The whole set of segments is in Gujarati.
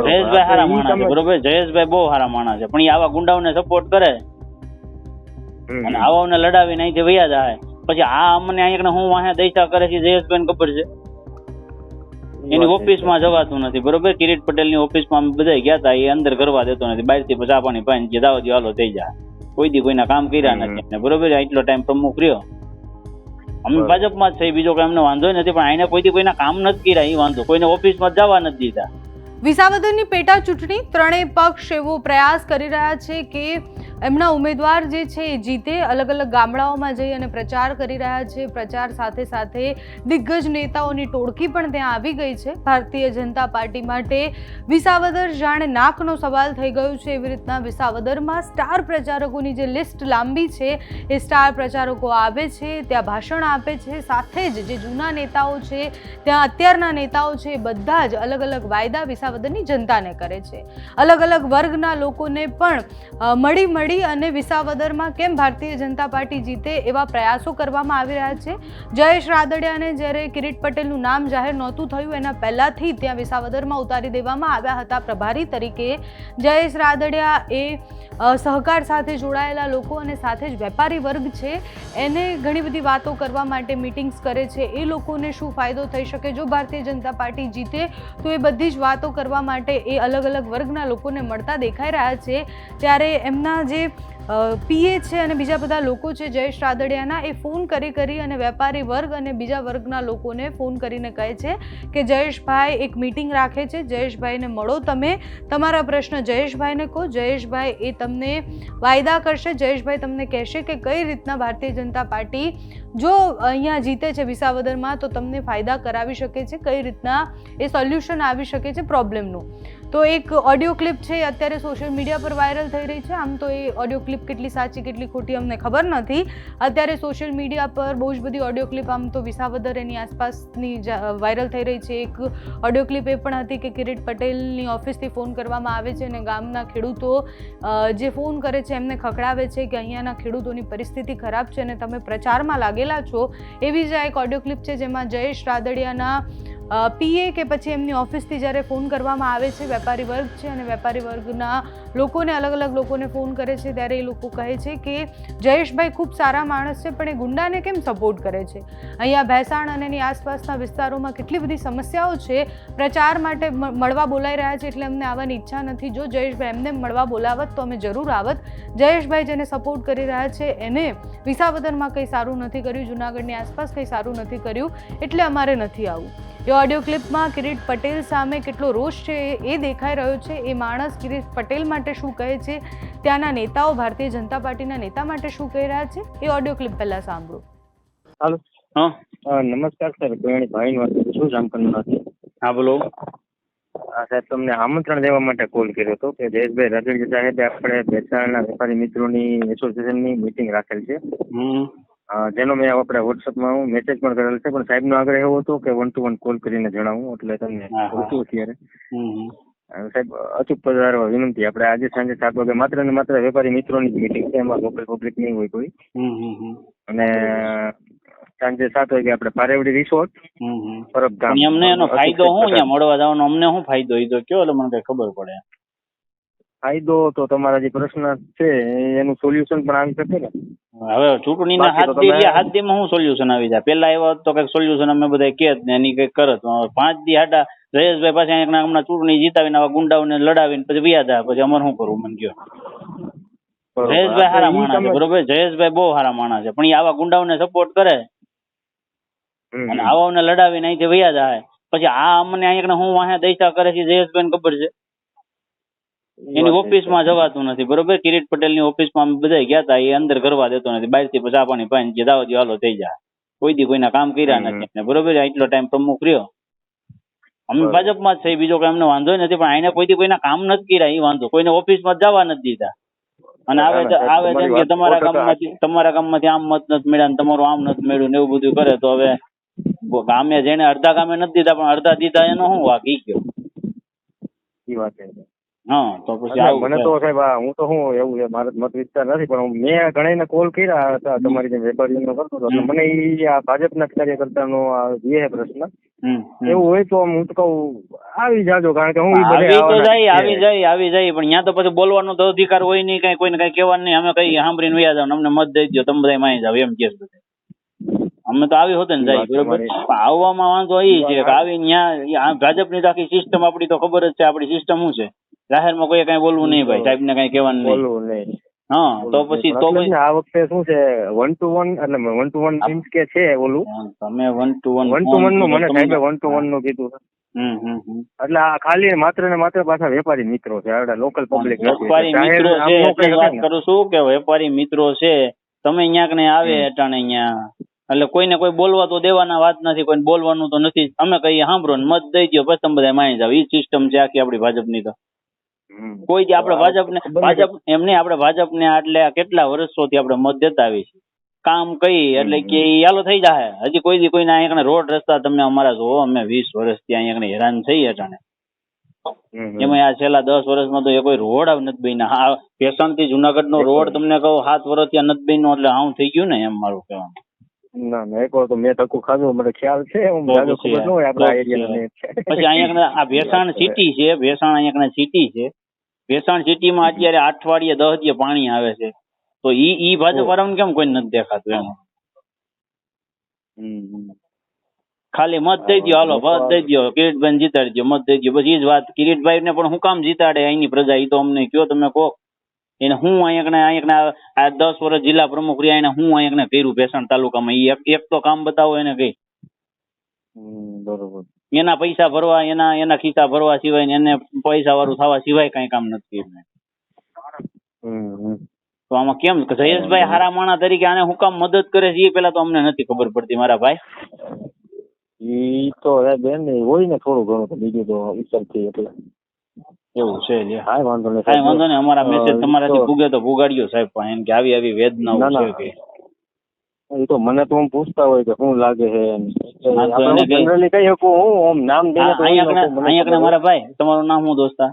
જયેશભાઈ સારા માણસ છે બરોબર? જયેશભાઈ બહુ સારા માણસ છે. પણ એ આવા ગુંડાઓને સપોર્ટ કરે. અને. આવાઓને લડાવીને અહીંથી વયા જાય. પછી આ અમને અહીંયા હું વાહે દૈસા કરે છે જયેશભાઈ ખબર છે? એની ઓફિસમાં જવાતું નથી બરોબર? કિરીટ પટેલની ઓફિસમાં અમે બધા ગયા હતા એ અંદર કરવા દેતો નથી. બહારથી ચા પાણી પાણી જે દાવો હાલો થઈ જાય કોઈ દી કોઈના કામ કર્યા નથી. બરોબર? એટલો ટાઈમ પ્રમુખ રહ્યો. અમે ભાજપમાં જ છે બીજો કઈ અમને વાંધો નથી પણ આને કોઈ દી કોઈના કામ નથી કર્યા એ વાંધો. કોઈને ઓફિસમાં જવા નથી દીધા. વિસાવદરની પેટા ચૂંટણી ત્રણેય પક્ષ એવો પ્રયાસ કરી રહ્યા છે કે એમના ઉમેદવાર જે છે એ જીતે અલગ અલગ ગામડાઓમાં જઈ અને પ્રચાર કરી રહ્યા છે. પ્રચાર સાથે સાથે દિગ્ગજ નેતાઓની ટોળકી પણ ત્યાં આવી ગઈ છે. ભારતીય જનતા પાર્ટી માટે વિસાવદર જાણે નાકનો સવાલ થઈ ગયું છે. એવી રીતના વિસાવદરમાં સ્ટાર પ્રચારકોની જે લિસ્ટ લાંબી છે, એ સ્ટાર પ્રચારકો આવે છે, ત્યાં ભાષણ આપે છે. સાથે જ જે જૂના નેતાઓ છે, ત્યાં અત્યારના નેતાઓ છે બધા જ અલગ અલગ વાયદા વિસાવદરની જનતાને કરે છે. અલગ અલગ વર્ગના લોકોને પણ મળી મળી અને વિસાવદરમાં કેમ ભારતીય જનતા પાર્ટી જીતે એવા પ્રયાસો કરવામાં આવી રહ્યા છે. જયેશ રાદડિયાને જ્યારે કિરીટ પટેલનું નામ જાહેર નહોતું થયું, એના પહેલાંથી ત્યાં વિસાવદરમાં ઉતારી દેવામાં આવ્યા હતા પ્રભારી તરીકે. જયેશ રાદડિયા એ સહકાર સાથે જોડાયેલા લોકો અને સાથે જ વેપારી વર્ગ છે. એને ઘણી બધી વાતો કરવા માટે મિટિંગ્સ કરે છે. એ લોકોને શું ફાયદો થઈ શકે? જો ભારતીય જનતા પાર્ટી જીતે, તો એ બધી જ વાતો કરવા માટે એ અલગ અલગ વર્ગના લોકોને મળતા દેખાઈ રહ્યા છે. ત્યારે એમના જે પીએ છે અને બીજા બધા લોકો છે, જયેશ રાદડિયાના, એ ફોન કરી કરી અને વેપારી વર્ગ અને બીજા વર્ગના લોકોને ફોન કરીને કહે છે કે, જયેશભાઈ, એક મીટિંગ રાખે છે. જયેશભાઈને મળો તમે. તમારા પ્રશ્ન જયેશભાઈને કહો. જયેશભાઈ એ તમને વાયદા કરશે. જયેશભાઈ તમને કહેશે કે, કઈ રીતના ભારતીય જનતા પાર્ટી જો અહીંયા જીતે છે વિસાવદરમાં, તો તમને ફાયદા કરાવી શકે છે. કઈ રીતના એ સોલ્યુશન આવી શકે છે પ્રોબ્લેમનું. તો એક ઓડિયો ક્લિપ છે અત્યારે સોશિયલ મીડિયા પર વાયરલ થઈ રહી છે. આમ તો એ ઓડિયો ક્લિપ કેટલી સાચી, કેટલી ખોટી અમને ખબર નથી. અત્યારે સોશિયલ મીડિયા પર બહુ જ બધી ઓડિયો ક્લિપ આમ તો વિસાવદર એની આસપાસની વાયરલ થઈ રહી છે. એક ઓડિયો ક્લિપ એ પણ હતી કે કિરીટ પટેલની ઓફિસથી ફોન કરવામાં આવે છે અને ગામના ખેડૂતો જે ફોન કરે છે એમને ખખડાવે છે કે અહીંયાના ખેડૂતોની પરિસ્થિતિ ખરાબ છે અને તમે પ્રચારમાં લાગેલા છો. એવી જ આ એક ઓડિયો ક્લિપ છે જેમાં જયેશ રાદડિયાના પીએ કે પછી એમની ઓફિસથી જ્યારે ફોન કરવામાં આવે છે, વેપારી વર્ગ છે અને વેપારી વર્ગના લોકોને અલગ અલગ લોકોને ફોન કરે છે, ત્યારે એ લોકો કહે છે કે, જયેશભાઈ ખૂબ સારા માણસ છે, પણ એ ગુંડાને કેમ સપોર્ટ કરે છે? અહીંયા ભેસાણ અને એની આસપાસના વિસ્તારોમાં કેટલી બધી સમસ્યાઓ છે. પ્રચાર માટે મળવા બોલાઈ રહ્યા છે એટલે અમને આવવાની ઈચ્છા નથી. જો જયેશભાઈ એમને મળવા બોલાવત, તો અમે જરૂર આવત. જયેશભાઈ જેને સપોર્ટ કરી રહ્યા છે, એને વિસાવદરમાં કંઈ સારું નથી કર્યું. જુનાગઢની આસપાસ કંઈ સારું નથી કર્યું, એટલે અમારે નથી આવવું. એ ઓડિયો ક્લિપમાં કિરીટ પટેલ સામે કેટલો રોષ છે એ- દેખાઈ રહ્યો છે. એ માણસ કિરીટ પટેલ માટે શું કહે છે? ત્યાંના નેતાઓ ભારતીય જનતા પાર્ટીના નેતા માટે શું કહી રહ્યા છે? એ ઓડિયો ક્લિપ પહેલા સાંભળો. હાલો. હા. નમસ્કાર સર. પ્રવીણ ભાઈ વાત કરું છું જામકંડમાંથી હા બોલો. આ સાહેબ તમને આમંત્રણ દેવા માટે કોલ કર્યો હતો કે જયેશભાઈ રાદડિયા સાહેબે આપણે બેસાણના વેપારી મિત્રોની એસોસિએશનની મિટિંગ રાખેલ છે. જેનો મેં આપણે વોટ્સઅપમાં હું મેસેજ પણ કરેલ છે. પણ સાહેબનો આગ્રહ એવો હતો કે વન ટુ વન કોલ કરીને જણાવું. એટલે તમને હા, હા. કહું છું અત્યારે સાહેબ અચૂક પધારવા વિનંતી. આપણે આજે સાંજે સાત વાગે માત્ર ને માત્ર વેપારી મિત્રોની જ મિટિંગ છે. એમાં લોકલ પબ્લિક નહીં હોય કોઈ. અને સાંજે સાત વાગે આપણે પારેવડી રિસોર્ટ પરબધામ. પણ એનો ફાયદો શું? અહીંયા મળવા જવાનો અમને શું ફાયદો? એ તો કયો એટલે મને કઈ ખબર પડે. ફાયદો તો તમારા જે પ્રશ્ન છે એનું સોલ્યુશન પણ આવી શકે ને. હવે ચૂંટણીના હાથ દી રહ્યા, હાથ દીમાં શું સોલ્યુશન આવી જાય? પેલા એવા તો કંઈક સોલ્યુશન અમે બધા કે ને એની કંઈક કરત પાંચ દી હાટા જયેશભાઈ પાસે હમણાં ચૂંટણી જીતાવીને આવા ગુંડાઓને લડાવીને પછી વ્યા આવે પછી અમારે શું કરવું મને કયો? જયેશભાઈ સારા માણસ છે બરોબર? જયેશભાઈ બહુ સારા માણસ છે. પણ એ આવા ગુંડાઓને સપોર્ટ કરે. અને. આવાઓને લડાવીને અહીંથી વ્યાજ જાય. પછી આ અમને અહીંયા હું વાહે દૈસા કરે છે જયેશભાઈને ખબર છે? એની ઓફિસ ઓફિસમાં જવાતું નથી. બરોબર? કિરીટ પટેલની ઓફિસમાં અમે બધા ગયા હતા એ અંદર કરવા દેતો નથી. બહારથી ચા પાણી પાણી જે દાવો હાલો થઈ જાય. કોઈ દી કોઈના કામ કર્યા નથી. બરોબર આટલો ટાઈમ પ્રમુખ રહ્યો. અમે ભાજપ ભાજપમાં જ છે બીજો કોઈ અમને વાંધો નથી પણ આને કોઈ દી કોઈના કામ નથી કર્યા એ વાંધો. કોઈને ઓફિસમાં જવા નથી દીધા. અને આવે આવે છે કે તમારા ગામમાંથી તમારા ગામમાંથી આમ મત નથી મળ્યા તમારું આમ નથી મળ્યું ને એવું બધું કરે તો હવે ગામે જેને અડધા ગામે નથી દીધા પણ અડધા દીધા એનો શું વાક? ઈ કયો? ઈ વાત હા તો પછી મને તો સાહેબ હું તો શું એવું છે મારે મત વિસ્તાર નથી પણ મેં ઘણાને કોલ કર્યા હતા તમારી જેમ વેપારીઓનો કરતો હતો મને એ આ ભાજપના કાર્યકર્તાનો આ જે પ્રશ્ન. એવું હોય તો હું તો કહું આવી જાજો કારણ કે હું આવી તો જાય આવી જાય આવી જાય પણ ત્યાં તો પછી બોલવાનો તો અધિકાર હોય નહીં કઈ કોઈને કઈ કહેવાનું નહીં અમે કઈ સાંભળીને વ્યા જાવ અમને મત દઈ દો તમે બધા માઈ જાવ એમ કે અમે તો આવી હોતે ને જાય બરોબર? આવવામાં વાંધો એ છે કે આવી ત્યાં ભાજપની આખી સિસ્ટમ આપણી તો ખબર જ છે આપડી સિસ્ટમ શું છે? જાહેરમાં કોઈ કઈ બોલવું નહીં ભાઈ સાહેબ ને કઈ કહેવાનું નહીં. બોલવું નહીં. હા તો પછી તો પછી આ વખતે શું છે વન ટુ વન એટલે વન ટુ વન ટીમ કે છે ઓલું તમે one to one one to વનનું મને સાહેબે વન ટુ વનનું કીધું. હમ હમ હમ. એટલે આ ખાલી માત્ર ને માત્ર પાછા વેપારી મિત્રો છે આપણે લોકલ પબ્લિક વેપારી મિત્રો છે એટલે વાત કરું છું કે વેપારી મિત્રો છે તમે અહીંયા ને આવે અટાણે અહીંયા એટલે કોઈને કોઈ બોલવા તો દેવાના વાત નથી કોઈને બોલવાનું તો નથી. અમે કહીએ સાંભળો ને મત દઈ દો પછી તમે બધા માની જાવ એ સિસ્ટમ છે આખી આપણી ભાજપની તો. કોઈ દી આપણે ભાજપને ભાજપ એમને આપણે ભાજપને આટલે આ કેટલા વર્ષોથી આપણે મત દેતા આવી છે કામ કઈ એટલે કે યાલો થઈ જાય હજી કોઈ દી કોઈને અહીંયા રોડ રસ્તા તમે અમારા જોવો અમે વીસ વર્ષથી અહીંયા હેરાન થઈ અટાણે. એમાં આ છેલ્લા દસ વર્ષમાં તો એ કોઈ રોડ આવ નથી બન્યા. હા પેશનથી જુનાગઢ નો રોડ તમને કહું સાત વર્ષ ત્યાં નથી બન્યો એટલે આવું થઈ ગયું ને એમ મારું કહેવાનું. ના ના એક વાર તો મેં ધક્કો ખાધો મને ખ્યાલ છે હું જાજો ખબર ન હોય આપણા એરિયાને પછી અહીંયા આ ભેસાણ સિટી છે ભેસાણ અહીંયા કને સિટી છે. ભેસાણ સિટીમાં અત્યારે અઠવાડિયે દસ દિવસ પાણી આવે છે. તો ઈ ઈ ભાજપ વાળાને કેમ કોઈ નથી દેખાતું એમ? ખાલી મત દઈ દો હાલો મત દઈ દો કિરીટભાઈ જીતાડી દો મત દઈ દો બસ એ જ વાત કિરીટભાઈ ને પણ હું કામ જીતાડે અહીંની પ્રજા ઈ તો અમને કયો તમે કહો. એને હું અહીંયા અહીંયા આ દસ વર્ષ જિલ્લા પ્રમુખ રહ્યા એને હું અહીંયા કર્યું ભેસણ તાલુકામાં. ઈ એક એક તો કામ બતાવો એને કઈ. બરોબર. એના પૈસા ભરવા એના એના ખિસ્સા ભરવા સિવાય ને એને પૈસા વાળું થવા સિવાય કઈ કામ નથી કર્યું. તો આમાં કેમ? જયેશભાઈ હારા માણા તરીકે આને હું કામ મદદ કરે છે એ પેલા તો અમને નથી ખબર પડતી મારા ભાઈ. ઈ તો બેન હોય ને થોડું ઘણું બીજું તો ઉપરથી એટલે. એવું છે એટલે કાંઈ વાંધો નહીં કાંઈ વાંધો નહીં અમારા મેસેજ તમારાથી ભૂગે તો ભૂગાડ્યો સાહેબ પણ એમ કે આવી આવી વેદના છે કે. એ તો મને તો હું પૂછતા હોય કે શું લાગે છે generally કહી શકું હું આમ નામ દઈને અહીંયા મારા ભાઈ તમારું નામ શું દોસ્તા?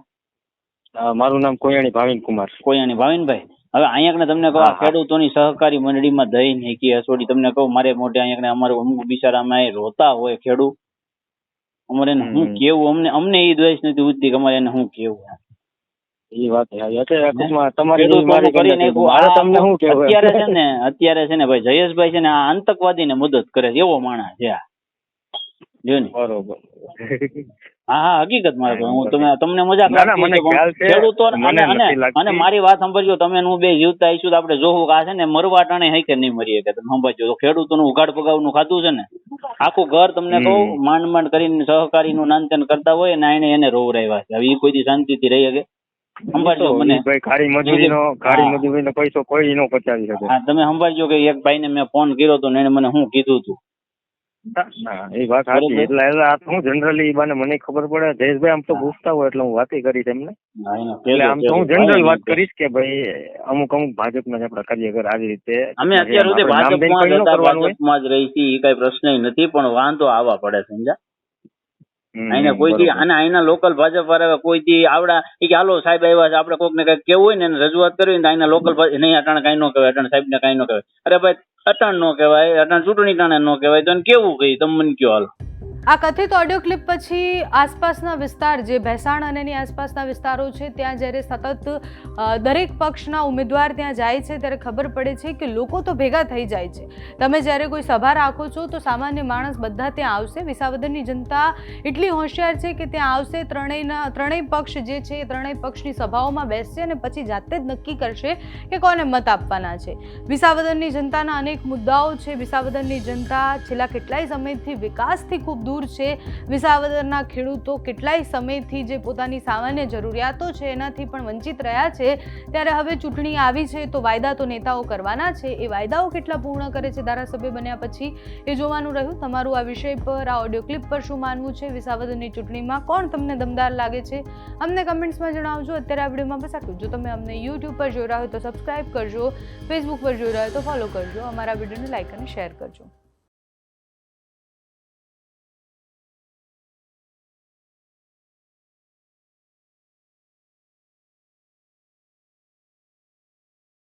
મારું નામ કોયાણી ભાવિન કુમાર કોયાણી ભાવિનભાઈ. હવે અહીંયા તમને કહું. ખેડૂતોની સહકારી મંડળીમાં દહીં કે હસોડી તમને કહું મારે મોઢે અહીંયા અમારું અમારે અમુક બિચારામાં એ રોતા હોય ખેડૂત. અમારે એને શું કેવું? અમને અમને એ દ્વેષ નથી ઉઠતી કે અમારે એને શું કેવું એ વાત? અત્યારે છે. ને અત્યારે છે ને ભાઈ જયેશભાઈ છે ને આ આતંકવાદી ને મદદ કરે છે. એવો માણસ છે આ. જો ને? બરોબર. હા હા હકીકત મારે હું તમે તમને મજાક ના, ના. ખેડૂતો અને મારી વાત સાંભળજો તમે ને હું બે જીવતા આવીશું તો આપણે જોવું કે આ છે ને મરવા ટાણે હઈ કે નહીં મરીએ કે તમે સાંભળજો. તો ખેડૂતોનું ઉઘાડ પગાવનું ખાતું છે ને આખું ઘર તમને. કહું માંડ માંડ કરીને સહકારીનું નાનતેન કરતા હોય ને એને એને રોવરાવ્યા છે. હવે એ કોઈ દી શાંતિથી રહી શકે? સંભાળજો મને. ખારી મજૂરીનો હા. ખારી મજૂરીનો પૈસો કોઈ નો પચાવી શકે. હા તમે સંભાળજો કે એક ભાઈને મેં ફોન કર્યો તો ને એને મને શું કીધું હતું ના એ વાત સાચી. એટલે એટલે આ તો હું જનરલી બાને મને ખબર પડે. જયેશભાઈ આમ તો પૂછતા હોય એટલે હું વાતે કરી તેમને એટલે આમ તો હું જનરલ વાત કરીશ કે ભાઈ અમુક અમુક ભાજપના આપણા કાર્યકર આવી રીતે અમે અત્યાર સુધી ભાજપમાં જ કોઈ રહી છીએ ઈ કઈ પ્રશ્ન નથી પણ વાંધો આવવા પડે સમજા કોઈ થી અને અહીંયા લોકલ ભાજપ વાળા કોઈ થી આવડા એ કે હાલો સાહેબ આવ્યા છે. આપણે કોક ને કંઈક કેવું હોય ને એને રજૂઆત કરવી ને તો લોકલ નહીં અટાણે કઈ નો કહેવાય અટાણે સાહેબ ને કઈ નો કહેવાય. અરે ભાઈ અટાણ નો કહેવાય, અટાણ ચૂંટણી ટાણે નો કહેવાય, તો કેવું કહી? તમે મને કયો હાલો. આ કથિત ઓડિયો ક્લિપ પછી આસપાસના વિસ્તાર, જે ભેસાણ અને એની આસપાસના વિસ્તારો છે, ત્યાં જ્યારે સતત દરેક પક્ષના ઉમેદવાર ત્યાં જાય છે, ત્યારે ખબર પડે છે કે લોકો તો ભેગા થઈ જાય છે. તમે જ્યારે કોઈ સભા રાખો છો, તો સામાન્ય માણસ બધા ત્યાં આવશે. વિસાવદરની જનતા એટલી હોશિયાર છે કે ત્યાં આવશે, ત્રણેયના, ત્રણેય પક્ષ જે છે, એ ત્રણેય પક્ષની સભાઓમાં બેસશે અને પછી જાતે જ નક્કી કરશે કે કોને મત આપવાના છે. વિસાવદરની જનતાના અનેક મુદ્દાઓ છે. વિસાવદરની જનતા છેલ્લા કેટલાય સમયથી વિકાસથી ખૂબ દૂર છે. વિસાવદરના ખેડૂતો કેટલાય સમયથી જે પોતાની સામાન્ય જરૂરિયાતો છે એનાથી પણ વંચિત રહ્યા છે. ત્યારે હવે ચૂંટણી આવી છે તો વાયદા તો નેતાઓ કરવાના છે. એ વાયદાઓ કેટલા પૂર્ણ કરે છે ધારાસભ્ય બન્યા પછી એ જોવાનું રહ્યું. તમારું આ વિષય પર, આ ઓડિયો ક્લિપ પર શું માનવું છે? વિસાવદરની ચૂંટણીમાં કોણ તમને દમદાર લાગે છે? અમને કમેન્ટ્સમાં જણાવજો. અત્યારે આ વિડીયોમાં બસ આટલું જો. તમે અમને યુટ્યુબ પર જોઈ રહ્યા હોય તો સબસ્ક્રાઈબ કરજો. ફેસબુક પર જોઈ રહ્યા હોય તો ફોલો કરજો. અમારા વિડીયોને લાઇક અને શેર કરજો.